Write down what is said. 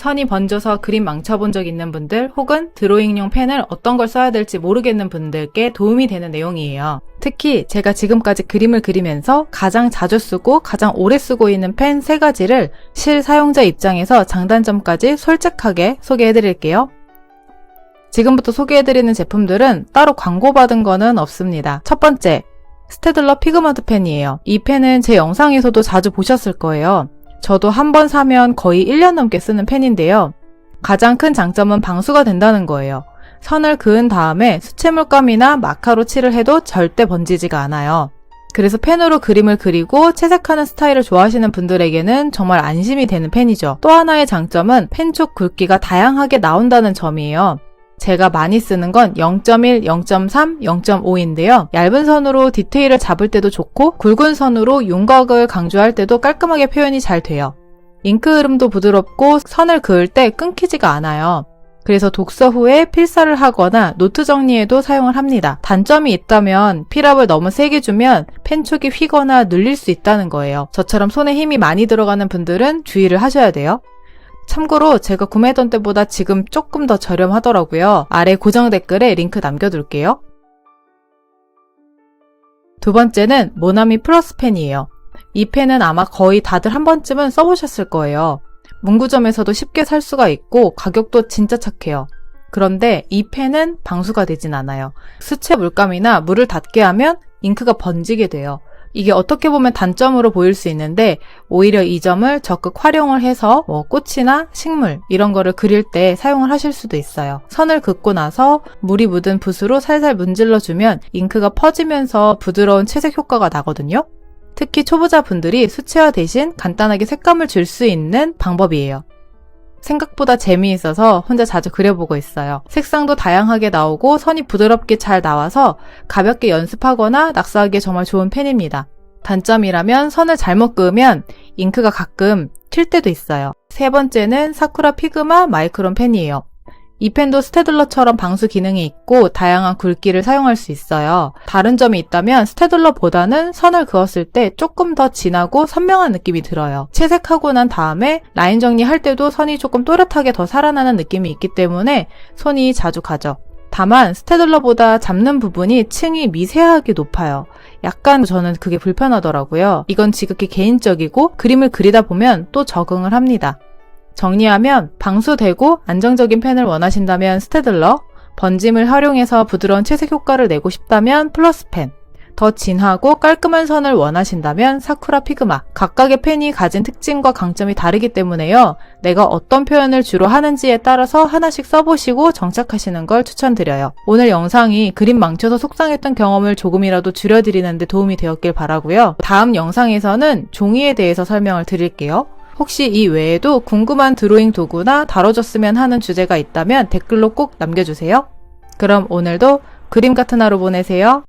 선이 번져서 그림 망쳐본 적 있는 분들 혹은 드로잉용 펜을 어떤 걸 써야 될지 모르겠는 분들께 도움이 되는 내용이에요. 특히 제가 지금까지 그림을 그리면서 가장 자주 쓰고 가장 오래 쓰고 있는 펜 세 가지를 실 사용자 입장에서 장단점까지 솔직하게 소개해 드릴게요. 지금부터 소개해드리는 제품들은 따로 광고받은 거는 없습니다. 첫 번째, 스테들러 피그먼트 펜이에요. 이 펜은 제 영상에서도 자주 보셨을 거예요. 저도 한 번 사면 거의 1년 넘게 쓰는 펜인데요. 가장 큰 장점은 방수가 된다는 거예요. 선을 그은 다음에 수채물감이나 마카로 칠을 해도 절대 번지지가 않아요. 그래서 펜으로 그림을 그리고 채색하는 스타일을 좋아하시는 분들에게는 정말 안심이 되는 펜이죠. 또 하나의 장점은 펜쪽 굵기가 다양하게 나온다는 점이에요. 제가 많이 쓰는 건 0.1, 0.3, 0.5인데요. 얇은 선으로 디테일을 잡을 때도 좋고 굵은 선으로 윤곽을 강조할 때도 깔끔하게 표현이 잘 돼요. 잉크 흐름도 부드럽고 선을 그을 때 끊기지가 않아요. 그래서 독서 후에 필사를 하거나 노트 정리에도 사용을 합니다. 단점이 있다면 필압을 너무 세게 주면 펜촉이 휘거나 눌릴 수 있다는 거예요. 저처럼 손에 힘이 많이 들어가는 분들은 주의를 하셔야 돼요. 참고로 제가 구매했던 때보다 지금 조금 더 저렴하더라고요. 아래 고정 댓글에 링크 남겨둘게요. 두 번째는 모나미 플러스 펜이에요. 이 펜은 아마 거의 다들 한 번쯤은 써보셨을 거예요. 문구점에서도 쉽게 살 수가 있고 가격도 진짜 착해요. 그런데 이 펜은 방수가 되진 않아요. 수채 물감이나 물을 닿게 하면 잉크가 번지게 돼요. 이게 어떻게 보면 단점으로 보일 수 있는데 오히려 이 점을 적극 활용을 해서 뭐 꽃이나 식물 이런 거를 그릴 때 사용을 하실 수도 있어요. 선을 긋고 나서 물이 묻은 붓으로 살살 문질러 주면 잉크가 퍼지면서 부드러운 채색 효과가 나거든요. 특히 초보자분들이 수채화 대신 간단하게 색감을 줄 수 있는 방법이에요. 생각보다 재미있어서 혼자 자주 그려보고 있어요. 색상도 다양하게 나오고 선이 부드럽게 잘 나와서 가볍게 연습하거나 낙서하기에 정말 좋은 펜입니다. 단점이라면 선을 잘못 그으면 잉크가 가끔 튈 때도 있어요. 세 번째는 사쿠라 피그마 마이크론 펜이에요. 이 펜도 스테들러처럼 방수 기능이 있고 다양한 굵기를 사용할 수 있어요. 다른 점이 있다면 스테들러보다는 선을 그었을 때 조금 더 진하고 선명한 느낌이 들어요. 채색하고 난 다음에 라인 정리할 때도 선이 조금 또렷하게 더 살아나는 느낌이 있기 때문에 손이 자주 가죠. 다만 스테들러보다 잡는 부분이 층이 미세하게 높아요. 약간 저는 그게 불편하더라고요. 이건 지극히 개인적이고 그림을 그리다 보면 또 적응을 합니다. 정리하면 방수되고 안정적인 펜을 원하신다면 스테들러, 번짐을 활용해서 부드러운 채색 효과를 내고 싶다면 플러스 펜, 더 진하고 깔끔한 선을 원하신다면 사쿠라 피그마. 각각의 펜이 가진 특징과 강점이 다르기 때문에요. 내가 어떤 표현을 주로 하는지에 따라서 하나씩 써보시고 정착하시는 걸 추천드려요. 오늘 영상이 그림 망쳐서 속상했던 경험을 조금이라도 줄여드리는 데 도움이 되었길 바라고요. 다음 영상에서는 종이에 대해서 설명을 드릴게요. 혹시 이 외에도 궁금한 드로잉 도구나 다뤄줬으면 하는 주제가 있다면 댓글로 꼭 남겨주세요. 그럼 오늘도 그림 같은 하루 보내세요.